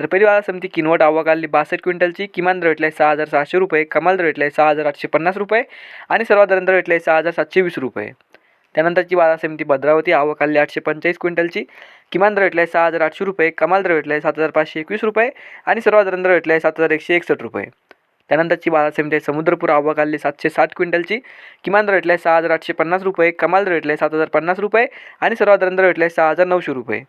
तर पहिली बाजार समिती किनवट आवक आली बासष्ट क्विंटलची किमान दर भेटले सहा हजार सहाशे रुपये कमाल दर भेटला आहे सहा हजार आठशे पन्नास रुपये आणि सर्वात दर भेटले आहे सहा हजार सातशे वीस रुपये. त्यानंतरची बाजार समिती भद्रावती आवक आली आठशे पंचेचाळीस क्विंटलची किमान दर भेटला आहे सहा हजार आठशे रुपये कमाल दर भेटला आहे सात हजार पाचशे एकवीस रुपये आणि सर्वात दर भेटला आहे सात हजार एकशे एकसष्ट रुपये. त्यानंतरची बाजार समिती आहे समुद्रपूर आवक आली सातशे साठ क्विंटलची किमान दर भेटला आहे सहा हजार आठशे पन्नास रुपये कमाल दर भेटला आहे सात हजार पन्नास रुपये आणि सर्वात दर भेटला आहे सहा हजार नऊशे रुपये.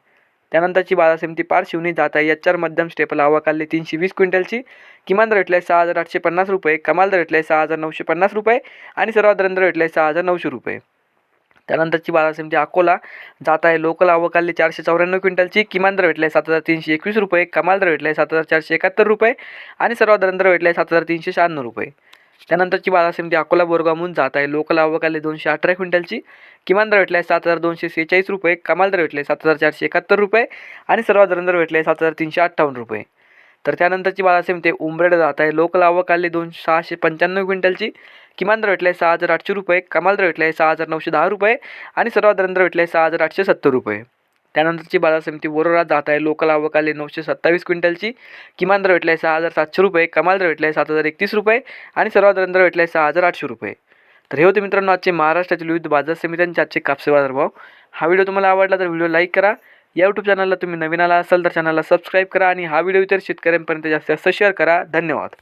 त्यानंतरची बाजार समिती पार शिवणी जात आहे. याच्यावर मध्यम स्टेपल आवक तीनशे वीस क्विंटलची किमान दर भेटला आहे सहा हजार आठशे पन्नास रुपये. कमाल दर भेटला आहे सहा हजार नऊशे पन्नास रुपये. आणि सर्वात दर भेटला आहे सहा हजार नऊशे रुपये. त्यानंतरची बाजार समिती अकोला जात आहे. लोकल आवकाली चारशे चौऱ्याण्णव क्विंटलची. किमान दर भेटला आहे सात हजार तीनशे एकवीस रुपये. कमाल दर भेटला आहे सात हजार चारशे एकाहत्तर रुपये. आणि सर्वात दर भेटला आहे सात हजार तीनशे शहाण्णव रुपये. त्यानंतरची बाजार समिती अकोला बोरगावहून जात आहे. लोकल आवक दोनशे अठरा क्विंटलची. किमान दर भेटला आहे सात हजार दोनशे सेहेचाळीस रुपये. कमाल दर भेटले सात हजार चारशे एकाहत्तर रुपये. आणि सर्वात दर भेटले आहे सात हजार तीनशे अठ्ठावन्न रुपये. तर त्यानंतरची बाजार समिती उमरेड जात आहे. लोकल आवक आले दोन सहाशे पंच्याण्णव क्विंटलची. किमान दर भेटला आहे सहा हजार आठशे रुपये. कमाल दर भेटला आहे सहा हजार नऊशे दहा रुपये. आणि सर्वात दर भेटले आहे सहा हजार आठशे सत्तर रुपये. त्यानंतरची बाजार समिती वरोरा जात आहे लोकल आवक आली नऊशे सत्तावीस क्विंटलची. किमान दर भेटला आहे सहा हजार सातशे रुपये. कमाल दर भेटला आहे सात हजार एकतीस रुपये. आणि सर्वात दर भेटला आहे सहा हजार आठशे रुपये. तर हे होते मित्रांनो आजचे महाराष्ट्रातील विविध बाजार समित्यांचे आजचे कापसे बाजारभाव हा व्हिडिओ तुम्हाला आवडला तर व्हिडिओ लाईक करा. या यूट्यूब चॅनलला तुम्ही नवीन आला असाल तर चॅनलला सबस्क्राईब करा. आणि हा व्हिडिओ इतर शेतकऱ्यांपर्यंत जास्तीत जास्त शेअर करा. धन्यवाद.